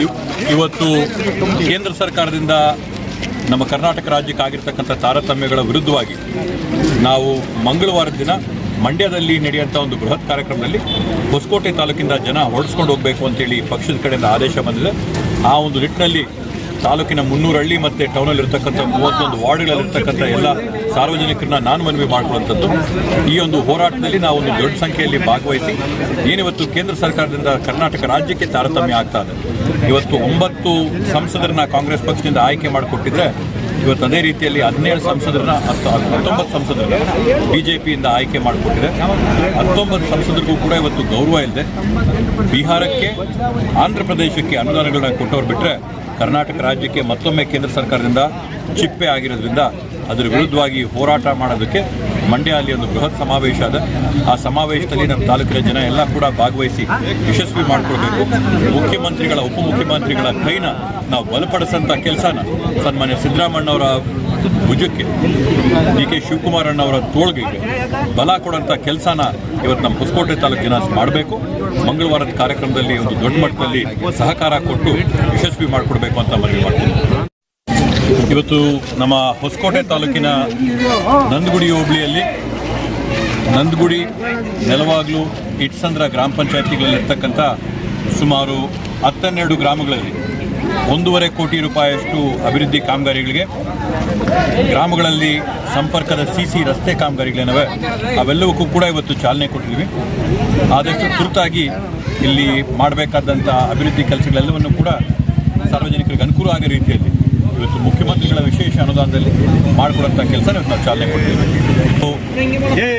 ಇವ್- ಇವತ್ತು ಕೇಂದ್ರ ಸರ್ಕಾರದಿಂದ ನಮ್ಮ ಕರ್ನಾಟಕ ರಾಜ್ಯಕ್ಕೆ ಆಗಿರ್ತಕ್ಕಂಥ ತಾರತಮ್ಯಗಳ ವಿರುದ್ಧವಾಗಿ ನಾವು ಮಂಗಳವಾರದ ದಿನ ಮಂಡ್ಯದಲ್ಲಿ ನಡೆಯುವಂಥ ಒಂದು ಬೃಹತ್ ಕಾರ್ಯಕ್ರಮದಲ್ಲಿ ಹೊಸಕೋಟೆ ತಾಲೂಕಿಂದ ಜನ ಹೊರಡಿಸ್ಕೊಂಡು ಹೋಗಬೇಕು ಅಂತೇಳಿ ಪಕ್ಷದ ಕಡೆಯಿಂದ ಆದೇಶ ಬಂದಿದೆ. ಆ ಒಂದು ನಿಟ್ಟಿನಲ್ಲಿ ತಾಲೂಕಿನ ಮುನ್ನೂರು ಹಳ್ಳಿ ಮತ್ತು ಟೌನಲ್ಲಿರ್ತಕ್ಕಂಥ ಮೂವತ್ತೊಂದು ವಾರ್ಡ್ಗಳಲ್ಲಿರ್ತಕ್ಕಂಥ ಎಲ್ಲ ಸಾರ್ವಜನಿಕರನ್ನ ನಾನು ಮನವಿ ಮಾಡಿಕೊಳ್ಳುವಂಥದ್ದು. ಈ ಒಂದು ಹೋರಾಟದಲ್ಲಿ ನಾವು ಒಂದು ದೊಡ್ಡ ಸಂಖ್ಯೆಯಲ್ಲಿ ಭಾಗವಹಿಸಿ ಏನಿವತ್ತು ಕೇಂದ್ರ ಸರ್ಕಾರದಿಂದ ಕರ್ನಾಟಕ ರಾಜ್ಯಕ್ಕೆ ತಾರತಮ್ಯ ಆಗ್ತಾ ಇದೆ. ಇವತ್ತು ಒಂಬತ್ತು ಸಂಸದರನ್ನ ಕಾಂಗ್ರೆಸ್ ಪಕ್ಷದಿಂದ ಆಯ್ಕೆ ಮಾಡಿಕೊಟ್ಟಿದ್ರೆ ಇವತ್ತು ಅದೇ ರೀತಿಯಲ್ಲಿ ಹದಿನೇಳು ಸಂಸದರನ್ನ ಹತ್ತು, ಹತ್ತೊಂಬತ್ತು ಸಂಸದರನ್ನ ಬಿ ಜೆ ಪಿಯಿಂದ ಆಯ್ಕೆ ಮಾಡಿಕೊಟ್ಟಿದೆ. ಹತ್ತೊಂಬತ್ತು ಸಂಸದರಿಗೂ ಕೂಡ ಇವತ್ತು ಗೌರವ ಇಲ್ಲದೆ ಬಿಹಾರಕ್ಕೆ, ಆಂಧ್ರ ಪ್ರದೇಶಕ್ಕೆ ಅನುದಾನಗಳನ್ನ ಕೊಟ್ಟವ್ರು ಬಿಟ್ಟರೆ ಕರ್ನಾಟಕ ರಾಜ್ಯಕ್ಕೆ ಮತ್ತೊಮ್ಮೆ ಕೇಂದ್ರ ಸರ್ಕಾರದಿಂದ ಚಿಪ್ಪೆ ಆಗಿರೋದ್ರಿಂದ ಅದರ ವಿರುದ್ಧವಾಗಿ ಹೋರಾಟ ಮಾಡೋದಕ್ಕೆ ಮಂಡ್ಯ ಅಲ್ಲಿ ಒಂದು ಬೃಹತ್ ಸಮಾವೇಶ ಅದ. ಆ ಸಮಾವೇಶದಲ್ಲಿ ನಮ್ಮ ತಾಲೂಕಿನ ಜನ ಎಲ್ಲ ಕೂಡ ಭಾಗವಹಿಸಿ ಯಶಸ್ವಿ ಮಾಡಿಕೊಳ್ಬೇಕು. ಮುಖ್ಯಮಂತ್ರಿಗಳ, ಉಪಮುಖ್ಯಮಂತ್ರಿಗಳ ಕೈನ ನಾವು ಬಲಪಡಿಸಂಥ ಕೆಲಸನ ಸನ್ಮಾನ್ಯ ಸಿದ್ದರಾಮಣ್ಣವರ ಭುಜಕ್ಕೆ. ಡಿ ಕೆ ಶಿವಕುಮಾರ್ ಅಣ್ಣವರ ತೋಳ್ಗೆ ಬಲ ಕೊಡೋಂಥ ಕೆಲಸನ ಇವತ್ತು ನಮ್ಮ ಹೊಸಕೋಟೆ ತಾಲೂಕು ಜನ ಮಾಡಬೇಕು. ಮಂಗಳವಾರದ ಕಾರ್ಯಕ್ರಮದಲ್ಲಿ ಒಂದು ದೊಡ್ಡ ಮಟ್ಟದಲ್ಲಿ ಸಹಕಾರ ಕೊಟ್ಟು ಯಶಸ್ವಿ ಮಾಡಿಕೊಡ್ಬೇಕು ಅಂತ ಮನವಿ ಮಾಡ್ತೀನಿ. ಇವತ್ತು ನಮ್ಮ ಹೊಸಕೋಟೆ ತಾಲೂಕಿನ ನಂದಗುಡಿ ಹೋಬಳಿಯಲ್ಲಿ ನಂದಗುಡಿ, ನೆಲವಾಗ್ಲು, ಇಟ್ಸಂದ್ರ ಗ್ರಾಮ ಪಂಚಾಯತಿಗಳಲ್ಲಿರ್ತಕ್ಕಂಥ ಸುಮಾರು ಹತ್ತೆರಡು ಗ್ರಾಮಗಳಲ್ಲಿ ಒಂದೂವರೆ ಕೋಟಿ ರೂಪಾಯಿಯಷ್ಟು ಅಭಿವೃದ್ಧಿ ಕಾಮಗಾರಿಗಳಿಗೆ, ಗ್ರಾಮಗಳಲ್ಲಿ ಸಂಪರ್ಕದ ಸಿ ಸಿ ರಸ್ತೆ ಕಾಮಗಾರಿಗಳೇನವೆ, ಅವೆಲ್ಲವಕ್ಕೂ ಕೂಡ ಇವತ್ತು ಚಾಲನೆ ಕೊಟ್ಟಿದ್ದೀವಿ ಆದಷ್ಟು ತುರ್ತಾಗಿ ಇಲ್ಲಿ ಮಾಡಬೇಕಾದಂಥ ಅಭಿವೃದ್ಧಿ ಕೆಲಸಗಳೆಲ್ಲವನ್ನು ಕೂಡ ಸಾರ್ವಜನಿಕರಿಗೆ ಅನುಕೂಲ ಆಗೋ ರೀತಿಯಲ್ಲಿ ಇವತ್ತು ಮುಖ್ಯಮಂತ್ರಿಗಳ ವಿಶೇಷ ಅನುದಾನದಲ್ಲಿ ಮಾಡಿಕೊಡುವಂಥ ಕೆಲಸ ನಾವು ಚಾಲನೆ ಕೊಟ್ಟಿದ್ದೀವಿ.